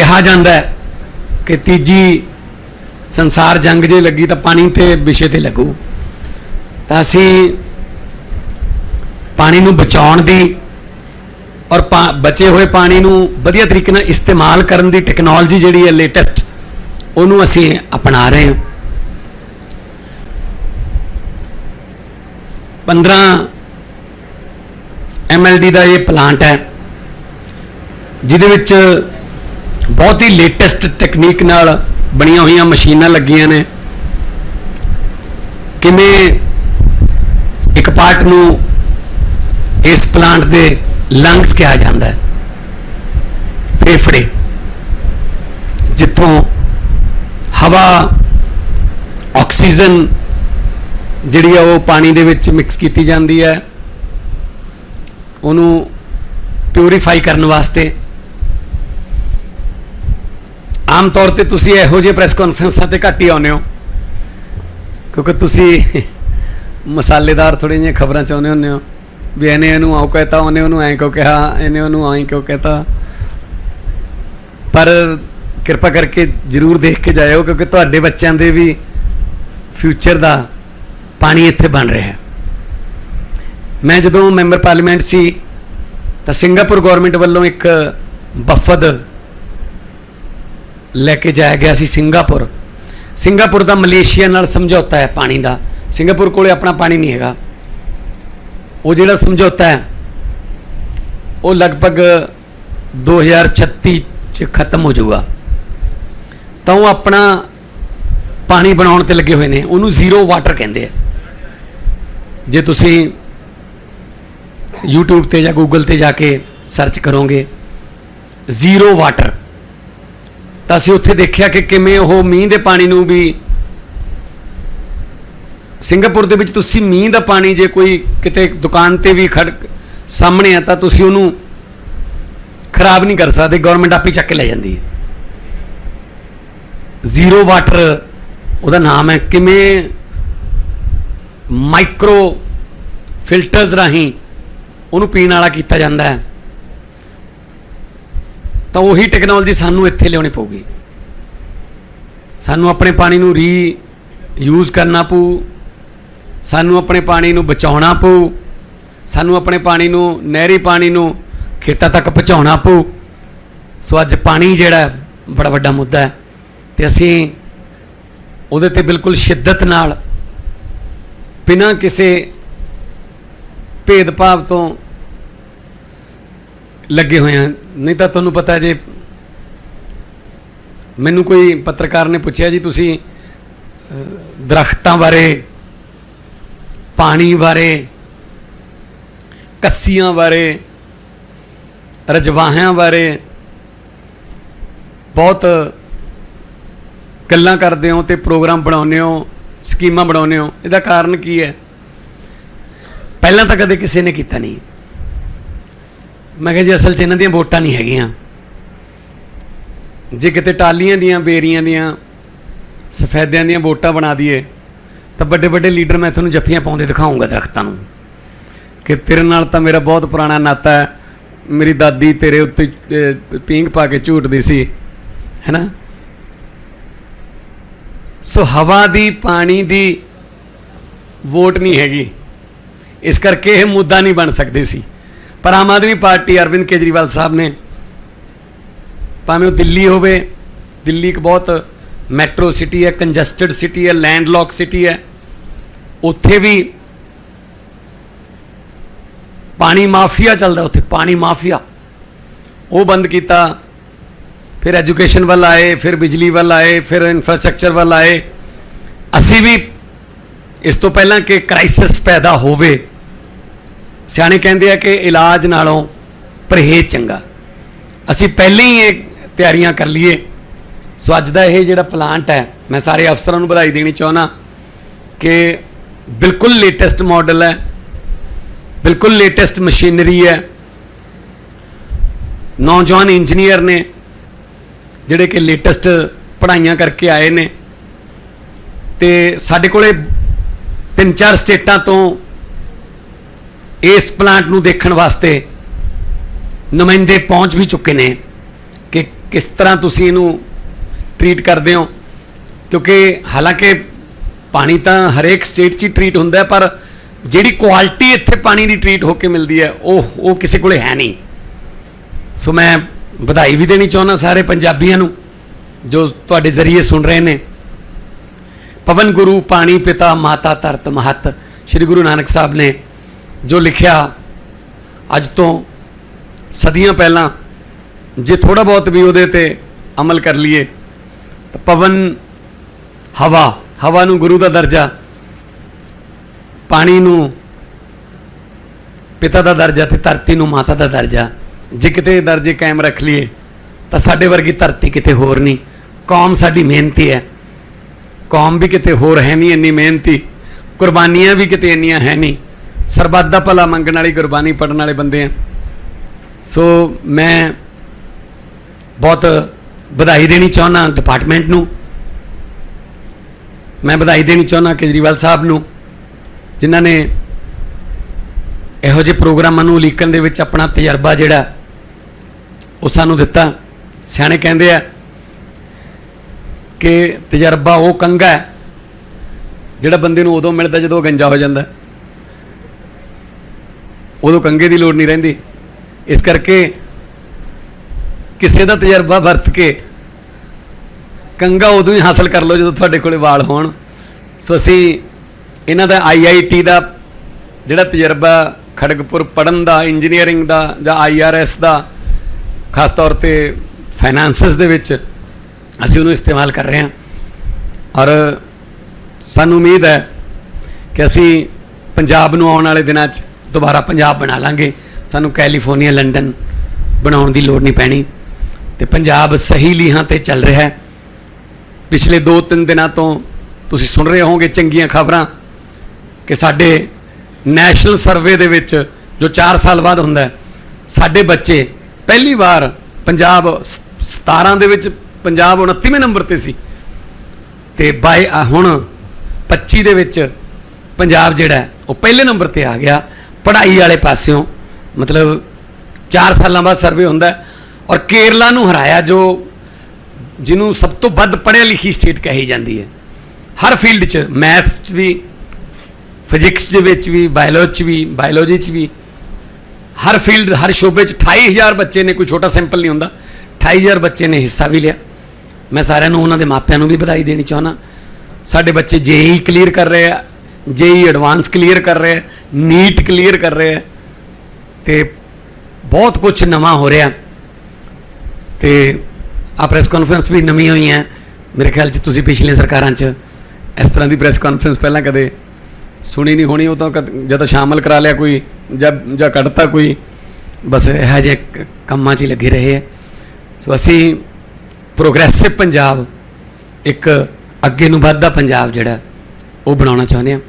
ਕਿਹਾ ਜਾਂਦਾ ਹੈ ਕਿ ਤੀਜੀ ਸੰਸਾਰ ਜੰਗ ਜੇ ਲੱਗੀ ਤਾਂ ਪਾਣੀ ਤੇ ਵਿਸ਼ੇ ਤੇ ਲੱਗੂ। ਤਾਂ ਅਸੀਂ ਪਾਣੀ ਨੂੰ ਬਚਾਉਣ ਦੀ ਔਰ ਪਾ- ਬਚੇ ਹੋਏ ਪਾਣੀ ਨੂੰ ਵਧੀਆ ਤਰੀਕੇ ਨਾਲ ਇਸਤੇਮਾਲ ਕਰਨ ਦੀ ਟੈਕਨੋਲੋਜੀ ਜਿਹੜੀ ਹੈ ਲੇਟੈਸਟ ਉਹਨੂੰ ਅਸੀਂ ਅਪਣਾ ਰਹੇ ਹਾਂ। 15 ਐਮਐਲਡੀ ਦਾ ਇਹ ਪਲਾਂਟ ਹੈ, ਜਿਹਦੇ ਵਿੱਚ ਬਹੁਤ ਹੀ ਲੇਟੈਸਟ ਟੈਕਨੀਕ ਨਾਲ ਬਣੀਆਂ ਹੋਈਆਂ ਮਸ਼ੀਨਾਂ ਲੱਗੀਆਂ ਨੇ। ਕਿਵੇਂ ਇੱਕ ਪਾਰਟ ਨੂੰ ਇਸ ਪਲਾਂਟ ਦੇ ਲੰਗਸ ਕਿਹਾ ਜਾਂਦਾ ਹੈ। ਫੇਫੜੇ, ਜਿੱਥੋਂ ਹਵਾ ਆਕਸੀਜਨ ਜਿਹੜੀ ਆ ਉਹ ਪਾਣੀ ਦੇ ਵਿੱਚ ਮਿਕਸ ਕੀਤੀ ਜਾਂਦੀ ਹੈ। ਉਹਨੂੰ ਪਿਊਰੀਫਾਈ ਕਰਨ ਵਾਸਤੇ ਆਮ ਤੌਰ ਤੇ ਤੁਸੀਂ ਇਹੋ ਜਿਹੇ ਪ੍ਰੈਸ ਕਾਨਫਰੰਸਾਂ ਤੇ ਘੱਟ ਹੀ ਆਉਂਦੇ ਹੋ। ਕਿਉਂਕਿ ਤੁਸੀਂ ਮਸਾਲੇਦਾਰ ਥੋੜ੍ਹੀਆਂ ਜਿਹੀਆਂ ਖਬਰਾਂ ਚਾਹੁੰਦੇ ਹੁੰਦੇ ਹੋ। ਵੀ ਇਹਨੇ ਇਹਨੂੰ ਆਉ ਕਹਤਾ, ਉਹਨੇ ਉਹਨੂੰ ਐਂ ਕਿਉਂ ਕਿਹਾ, ਇਹਨੇ ਉਹਨੂੰ ਐਂ ਕਿਉਂ ਕਹਤਾ। ਪਰ ਕਿਰਪਾ ਕਰਕੇ ਜਰੂਰ ਦੇਖ ਕੇ ਜਾਇਓ, ਕਿਉਂਕਿ ਤੁਹਾਡੇ ਬੱਚਿਆਂ ਦੇ ਵੀ ਫਿਊਚਰ ਦਾ ਪਾਣੀ ਇੱਥੇ ਬਣ ਰਿਹਾ ਹੈ। ਮੈਂ ਜਦੋਂ ਮੈਂਬਰ ਪਾਰਲੀਮੈਂਟ ਸੀ, ਤਾਂ ਸਿੰਗਾਪੁਰ ਗਵਰਨਮੈਂਟ ਵੱਲੋਂ ਇੱਕ ਵਫਦ ਲੈ ਕੇ ਜਾਇਆ ਗਿਆ ਸੀ ਸਿੰਗਾਪੁਰ। ਸਿੰਗਾਪੁਰ ਦਾ ਮਲੇਸ਼ੀਆ ਨਾਲ ਸਮਝੌਤਾ ਹੈ ਪਾਣੀ ਦਾ। ਸਿੰਗਾਪੁਰ ਕੋਲੇ ਆਪਣਾ ਪਾਣੀ ਨਹੀਂ ਹੈਗਾ। ਉਹ ਜਿਹੜਾ ਸਮਝੌਤਾ ਹੈ, ਉਹ ਲਗਭਗ 2036 ਚ ਖਤਮ ਹੋ ਜਾਊਗਾ। ਤਾਂ ਉਹ ਆਪਣਾ ਪਾਣੀ ਬਣਾਉਣ ਤੇ ਲੱਗੇ ਹੋਏ ਨੇ। ਉਹਨੂੰ ਜ਼ੀਰੋ ਵਾਟਰ ਕਹਿੰਦੇ ਆ। ਜੇ ਤੁਸੀਂ YouTube ਤੇ ਜਾਂ Google ਤੇ ਜਾ ਕੇ ਸਰਚ ਕਰੋਗੇ, ਜ਼ੀਰੋ ਵਾਟਰ। ਤਾਂ ਅਸੀਂ ਉੱਥੇ ਦੇਖਿਆ ਕਿ ਕਿਵੇਂ ਉਹ ਮੀਂਹ ਦੇ ਪਾਣੀ ਨੂੰ ਵੀ ਸਿੰਗਾਪੁਰ ਦੇ ਵਿੱਚ ਤੁਸੀਂ ਮੀਂਹ ਦਾ ਪਾਣੀ ਜੇ ਕੋਈ ਕਿਤੇ ਦੁਕਾਨ ਤੇ ਵੀ ਖੜ ਸਾਹਮਣੇ ਆ ਤਾਂ ਤੁਸੀਂ ਉਹਨੂੰ ਖਰਾਬ ਨਹੀਂ ਕਰ ਸਕਦੇ ਗਵਰਨਮੈਂਟ ਆਪੇ ਚੱਕ ਕੇ ਲੈ ਜਾਂਦੀ ਹੈ। ਜ਼ੀਰੋ ਵਾਟਰ ਉਹਦਾ ਨਾਮ ਹੈ ਕਿਵੇਂ ਮਾਈਕਰੋ ਫਿਲਟਰਸ ਰਾਹੀਂ ਉਹਨੂੰ ਪੀਣ ਵਾਲਾ ਕੀਤਾ ਜਾਂਦਾ ਹੈ। ਤਾਂ ਉਹੀ ਟੈਕਨੋਲੋਜੀ ਸਾਨੂੰ ਇੱਥੇ ਲਿਆਉਣੀ ਪਊਗੀ। ਸਾਨੂੰ ਆਪਣੇ ਪਾਣੀ ਨੂੰ ਰੀ ਯੂਜ਼ ਕਰਨਾ ਪਊ। ਸਾਨੂੰ ਆਪਣੇ ਪਾਣੀ ਨੂੰ ਬਚਾਉਣਾ ਪਊ। ਸਾਨੂੰ ਆਪਣੇ ਪਾਣੀ ਨੂੰ, ਨਹਿਰੀ ਪਾਣੀ ਨੂੰ ਖੇਤਾਂ ਤੱਕ ਪਹੁੰਚਾਉਣਾ ਪਊ। ਸੋ ਅੱਜ ਪਾਣੀ ਜਿਹੜਾ ਬੜਾ ਵੱਡਾ ਮੁੱਦਾ ਹੈ। ਤੇ ਅਸੀਂ ਉਹਦੇ ਤੇ ਬਿਲਕੁਲ ਸ਼ਿੱਦਤ ਨਾਲ, ਬਿਨਾਂ ਕਿਸੇ ਭੇਦਭਾਵ ਤੋਂ ਲੱਗੇ ਹੋਏ ਹਾਂ। ਨਹੀਂ ਤਾਂ ਤੁਹਾਨੂੰ ਪਤਾ ਜੇ ਮੈਨੂੰ ਕੋਈ ਪੱਤਰਕਾਰ ਨੇ ਪੁੱਛਿਆ ਜੀ ਤੁਸੀਂ ਅਹ, ਦਰਖਤਾਂ ਬਾਰੇ ਪਾਣੀ ਬਾਰੇ ਕੱਸੀਆਂ ਬਾਰੇ ਰਜਵਾਹਿਆਂ ਬਾਰੇ ਬਹੁਤ ਗੱਲਾਂ ਕਰਦੇ ਹੋ ਤੇ ਪ੍ਰੋਗਰਾਮ ਬਣਾਉਂਦੇ ਹੋ ਸਕੀਮਾਂ ਬਣਾਉਂਦੇ ਹੋ ਇਹਦਾ ਕਾਰਨ ਕੀ ਹੈ? ਪਹਿਲਾਂ ਤਾਂ ਕਦੇ ਕਿਸੇ ਨੇ ਕੀਤਾ ਨਹੀਂ। ਮੈਂ ਕਿਹਾ ਜੀ ਅਸਲ 'ਚ ਇਹਨਾਂ ਦੀਆਂ ਵੋਟਾਂ ਨਹੀਂ ਹੈਗੀਆਂ। ਜੇ ਕਿਤੇ ਟਾਲੀਆਂ ਦੀਆਂ ਬੇਰੀਆਂ ਦੀਆਂ ਸਫੈਦਿਆਂ ਦੀਆਂ ਵੋਟਾਂ ਬਣਾ ਦਈਏ ਤਾਂ ਵੱਡੇ ਵੱਡੇ ਲੀਡਰ ਮੈਂ ਤੁਹਾਨੂੰ ਜੱਫੀਆਂ ਪਾਉਂਦੇ ਦਿਖਾਉਂਗਾ ਦਰਖਤਾਂ ਨੂੰ। ਕਿ ਤੇਰੇ ਨਾਲ ਤਾਂ ਮੇਰਾ ਬਹੁਤ ਪੁਰਾਣਾ ਨਾਤਾ ਹੈ। ਮੇਰੀ ਦਾਦੀ ਤੇਰੇ ਉੱਤੇ ਅਹ, ਪੀਂਘ ਪਾ ਕੇ ਝੂਟਦੀ ਸੀ। ਹੈਨਾ? ਸੋ ਹਵਾ ਦੀ ਪਾਣੀ ਦੀ ਵੋਟ ਨਹੀਂ ਹੈਗੀ। ਇਸ ਕਰਕੇ ਇਹ ਮੁੱਦਾ ਨਹੀਂ ਬਣ ਸਕਦੇ ਸੀ। ਪਰ ਆਮ ਆਦਮੀ ਪਾਰਟੀ ਅਰਵਿੰਦ ਕੇਜਰੀਵਾਲ ਸਾਹਿਬ ਨੇ ਭਾਵੇਂ ਉਹ ਦਿੱਲੀ ਹੋਵੇ, ਦਿੱਲੀ ਇੱਕ ਬਹੁਤ ਮੈਟਰੋ ਸਿਟੀ ਹੈ, ਕੰਜਸਟਡ ਸਿਟੀ ਹੈ, ਲੈਂਡਲੌਕ ਸਿਟੀ ਹੈ, ਉੱਥੇ ਵੀ ਪਾਣੀ ਮਾਫੀਆ ਚੱਲਦਾ ਉੱਥੇ, ਪਾਣੀ ਮਾਫੀਆ। ਉਹ ਬੰਦ ਕੀਤਾ, ਫਿਰ ਐਜੂਕੇਸ਼ਨ ਵੱਲ ਆਏ, ਫਿਰ ਬਿਜਲੀ ਵੱਲ ਆਏ, ਫਿਰ ਇਨਫਰਾਸਟ੍ਰਕਚਰ ਵੱਲ ਆਏ। ਅਸੀਂ ਵੀ ਇਸ ਤੋਂ ਪਹਿਲਾਂ ਕਿ ਕ੍ਰਾਈਸਿਸ ਪੈਦਾ ਹੋਵੇ ਸਿਆਣੇ ਕਹਿੰਦੇ ਆ ਕਿ ਇਲਾਜ ਨਾਲੋਂ ਪਰਹੇਜ਼ ਚੰਗਾ। ਅਸੀਂ ਪਹਿਲਾਂ ਹੀ ਇਹ ਤਿਆਰੀਆਂ ਕਰ ਲਈਏ। ਸੋ ਅੱਜ ਦਾ ਇਹ ਜਿਹੜਾ ਪਲਾਂਟ ਹੈ, ਮੈਂ ਸਾਰੇ ਅਫਸਰਾਂ ਨੂੰ ਵਧਾਈ ਦੇਣੀ ਚਾਹੁੰਦਾ ਕਿ ਬਿਲਕੁਲ ਲੇਟੈਸਟ ਮਾਡਲ ਹੈ, ਬਿਲਕੁਲ ਲੇਟੈਸਟ ਮਸ਼ੀਨਰੀ ਹੈ। ਨੌਜਵਾਨ ਇੰਜੀਨੀਅਰ ਨੇ ਜਿਹੜੇ ਕਿ ਲੇਟੈਸਟ ਪੜ੍ਹਾਈਆਂ ਕਰਕੇ ਆਏ ਨੇ। ਤੇ ਸਾਡੇ ਕੋਲੇ ਤਿੰਨ ਚਾਰ ਸਟੇਟਾਂ ਤੋਂ ਇਸ ਪਲਾਂਟ ਨੂੰ ਦੇਖਣ ਵਾਸਤੇ ਨੁਮਾਇੰਦੇ ਪਹੁੰਚ ਵੀ ਚੁੱਕੇ ਨੇ ਕਿ ਕਿਸ ਤਰ੍ਹਾਂ ਤੁਸੀਂ ਇਹਨੂੰ ਟ੍ਰੀਟ ਕਰਦੇ ਹੋ। ਕਿਉਂਕਿ ਹਾਲਾਂਕਿ ਪਾਣੀ ਤਾਂ ਹਰੇਕ ਸਟੇਟ 'ਚ ਹੀ ਟ੍ਰੀਟ ਹੁੰਦਾ ਪਰ ਜਿਹੜੀ ਕੁਆਲਿਟੀ ਇੱਥੇ ਪਾਣੀ ਦੀ ਟ੍ਰੀਟ ਹੋ ਕੇ ਮਿਲਦੀ ਹੈ, ਉਹ ਉਹ ਕਿਸੇ ਕੋਲੇ ਹੈ ਨਹੀਂ। ਸੋ ਮੈਂ ਵਧਾਈ ਵੀ ਦੇਣੀ ਚਾਹੁੰਦਾ ਸਾਰੇ ਪੰਜਾਬੀਆਂ ਨੂੰ, ਜੋ ਤੁਹਾਡੇ ਜ਼ਰੀਏ ਸੁਣ ਰਹੇ ਨੇ। ਪਵਨ ਗੁਰੂ, ਪਾਣੀ ਪਿਤਾ, ਮਾਤਾ ਧਰਤ ਮਹਤ, ਸ੍ਰੀ ਗੁਰੂ ਨਾਨਕ ਸਾਹਿਬ ਨੇ ਜੋ ਲਿਖਿਆ ਅੱਜ ਤੋਂ ਸਦੀਆਂ ਪਹਿਲਾਂ, ਜੇ ਥੋੜਾ ਬਹੁਤ ਵੀ ਉਹਦੇ ਤੇ ਅਮਲ ਕਰ ਲਈਏ, ਤਾਂ ਪਵਨ ਹਵਾ ਹਵਾ ਨੂੰ ਗੁਰੂ ਦਾ ਦਰਜਾ, ਪਾਣੀ ਨੂੰ ਪਿਤਾ ਦਾ ਦਰਜਾ ਤੇ ਧਰਤੀ ਨੂੰ ਮਾਤਾ ਦਾ ਦਰਜਾ, ਜੇ ਕਿਤੇ ਦਰਜੇ ਕਾਇਮ ਰੱਖ ਲਈਏ, ਤਾਂ ਸਾਡੇ ਵਰਗੀ ਧਰਤੀ ਕਿਤੇ ਹੋਰ ਨਹੀਂ। ਕੌਮ ਸਾਡੀ ਮਿਹਨਤੀ ਹੈ। ਕੌਮ ਵੀ ਕਿਤੇ ਹੋਰ ਹੈ ਨਹੀਂ ਇੰਨੀ ਮਿਹਨਤੀ। ਕੁਰਬਾਨੀਆਂ ਵੀ ਕਿਤੇ ਇੰਨੀਆਂ ਹੈ ਨਹੀਂ। ਸਰਬੱਤ ਦਾ ਭਲਾ ਮੰਗਣ ਵਾਲੀ, ਗੁਰਬਾਣੀ ਪੜਨ ਵਾਲੇ ਬੰਦੇ ਆ। ਸੋ ਮੈਂ ਬਹੁਤ ਵਧਾਈ ਦੇਣੀ ਚਾਹੁੰਦਾ ਡਿਪਾਰਟਮੈਂਟ ਨੂੰ। ਮੈਂ ਵਧਾਈ ਦੇਣੀ ਚਾਹੁੰਦਾ ਕੇਜਰੀਵਾਲ ਸਾਹਿਬ ਨੂੰ, ਜਿਨ੍ਹਾਂ ਨੇ ਇਹੋ ਜਿਹੇ ਪ੍ਰੋਗਰਾਮਾਂ ਨੂੰ ਉਲੀਕਣ ਦੇ ਵਿੱਚ ਆਪਣਾ ਤਜਰਬਾ ਜਿਹੜਾ ਉਹ ਸਾਨੂੰ ਦਿੱਤਾ। ਸਿਆਣੇ ਕਹਿੰਦੇ ਆ ਕਿ ਤਜਰਬਾ ਉਹ ਕੰਗਾ ਹੈ ਜਿਹੜਾ ਬੰਦੇ ਨੂੰ ਉਦੋਂ ਮਿਲਦਾ ਜਦੋਂ ਗੰਜਾ ਹੋ ਜਾਂਦਾ। ਉਦੋਂ ਕੰਗੇ ਦੀ ਲੋੜ ਨਹੀਂ ਰਹਿੰਦੀ। ਇਸ ਕਰਕੇ ਕਿਸੇ ਦਾ ਤਜਰਬਾ ਵਰਤ ਕੇ ਕੰਗਾ ਉਦੋਂ ਹੀ ਹਾਸਲ ਕਰ ਲਓ ਜਦੋਂ ਤੁਹਾਡੇ ਕੋਲੇ ਵਾਲ ਹੋਣ। ਸੋ ਅਸੀਂ ਇਹਨਾਂ ਦਾ ਆਈਆਈਟੀ ਦਾ ਜਿਹੜਾ ਤਜਰਬਾ ਖੜਗਪੁਰ ਪੜਨ ਦਾ ਇੰਜੀਨੀਅਰਿੰਗ ਦਾ ਜਾਂ ਆਈਆਰਐਸ ਦਾ, ਖਾਸ ਤੌਰ ਤੇ ਫਾਈਨਾਂਸਸ ਦੇ ਵਿੱਚ ਅਸੀਂ ਉਹਨੂੰ ਇਸਤੇਮਾਲ ਕਰ ਰਹੇ ਹਾਂ। ਔਰ ਸਾਨੂੰ ਉਮੀਦ ਹੈ ਕਿ ਅਸੀਂ ਪੰਜਾਬ ਨੂੰ ਆਉਣ ਵਾਲੇ ਦਿਨਾਂ 'ਚ ਦੁਬਾਰਾ ਪੰਜਾਬ ਬਣਾ ਲਾਂਗੇ। ਸਾਨੂੰ ਕੈਲੀਫੋਰਨੀਆ, ਲੰਡਨ ਬਣਾਉਣ ਦੀ ਲੋੜ ਨਹੀਂ ਪੈਣੀ। ਤੇ ਪੰਜਾਬ ਸਹੀ ਲੀਹਾਂ ਤੇ ਚੱਲ ਰਿਹਾ ਹੈ। ਪਿਛਲੇ 2-3 ਦਿਨਾਂ ਤੋਂ ਤੁਸੀਂ ਸੁਣ ਰਹੇ ਹੋਵੋਗੇ ਚੰਗੀਆਂ ਖਬਰਾਂ ਕਿ ਸਾਡੇ ਨੈਸ਼ਨਲ ਸਰਵੇ ਦੇ ਵਿੱਚ ਜੋ 4 ਸਾਲ ਬਾਅਦ ਹੁੰਦਾ ਸਾਡੇ ਬੱਚੇ ਪਹਿਲੀ ਵਾਰ ਪੰਜਾਬ 17 ਦੇ ਵਿੱਚ ਪੰਜਾਬ 29ਵੇਂ ਨੰਬਰ ਤੇ ਸੀ। ਤੇ ਬਾਈ ਹੁਣ 25 ਦੇ ਵਿੱਚ ਪੰਜਾਬ ਜਿਹੜਾ ਉਹ ਪਹਿਲੇ ਨੰਬਰ ਤੇ ਆ ਗਿਆ। ਪੜ੍ਹਾਈ ਵਾਲੇ ਪਾਸਿਓਂ, ਮਤਲਬ 4 ਸਾਲਾਂ ਬਾਅਦ ਸਰਵੇ ਹੁੰਦਾ ਔਰ ਕੇਰਲਾ ਨੂੰ ਹਰਾਇਆ ਜੋ ਜਿਹਨੂੰ ਸਭ ਤੋਂ ਵੱਧ ਪੜ੍ਹਿਆ ਲਿਖੀ ਸਟੇਟ ਕਹੀ ਜਾਂਦੀ ਹੈ। ਹਰ ਫੀਲਡ 'ਚ ਮੈਥਸ 'ਚ ਵੀ ਫਿਜ਼ਿਕਸ ਦੇ ਵਿੱਚ ਵੀ ਬਾਇਓਲੋਜੀ 'ਚ ਵੀ ਬਾਇਓਲੋਜੀ 'ਚ ਵੀ, ਹਰ ਫੀਲਡ ਹਰ ਸ਼ੋਬੇ 'ਚ 28000 ਬੱਚੇ ਨੇ, ਕੋਈ ਛੋਟਾ ਸੈਂਪਲ ਨਹੀਂ ਹੁੰਦਾ। 28000 ਬੱਚੇ ਨੇ ਹਿੱਸਾ ਵੀ ਲਿਆ। ਮੈਂ ਸਾਰਿਆਂ ਨੂੰ ਉਹਨਾਂ ਦੇ ਮਾਪਿਆਂ ਨੂੰ ਵੀ ਵਧਾਈ ਦੇਣੀ ਚਾਹੁੰਦਾ। ਸਾਡੇ ਬੱਚੇ ਜੇਈ ਕਲੀਅਰ ਕਰ ਰਹੇ ਆ। ਜੇਈ ਐਡਵਾਂਸ ਕਲੀਅਰ ਕਰ ਰਹੇ ਆ ਨੀਟ ਕਲੀਅਰ ਕਰ ਰਹੇ ਆ ਤੇ ਬਹੁਤ ਕੁਝ ਨਵਾਂ ਹੋ ਰਿਹਾ ਤੇ ਆ ਪ੍ਰੈਸ ਕਾਨਫਰੰਸ ਵੀ ਨਵੀਂ ਹੋਈ ਹੈ। ਮੇਰੇ ਖਿਆਲ 'ਚ ਤੁਸੀਂ ਪਿਛਲੀਆਂ ਸਰਕਾਰਾਂ 'ਚ ਇਸ ਤਰ੍ਹਾਂ ਦੀ ਪ੍ਰੈਸ ਕਾਨਫਰੰਸ ਪਹਿਲਾਂ ਕਦੇ ਸੁਣੀ ਨਹੀਂ ਹੋਣੀ, ਉਹ ਤਾਂ ਕਦ- ਜਦੋਂ ਸ਼ਾਮਲ ਕਰਾ ਲਿਆ ਕੋਈ ਜਦ ਜਾਂ ਕੱਢਤਾ ਕੋਈ। ਬਸ ਇਹ ਜਿਹੇ ਕੰਮਾਂ 'ਚ ਹੀ ਲੱਗੇ ਰਹੇ ਹੈ। ਸੋ ਅਸੀਂ ਪ੍ਰੋਗਰੈਸਿਵ ਪੰਜਾਬ, ਇੱਕ ਅੱਗੇ ਨੂੰ ਵੱਧਦਾ ਪੰਜਾਬ ਜਿਹੜਾ ਉਹ ਬਣਾਉਣਾ ਚਾਹੁੰਦੇ ਹਾਂ।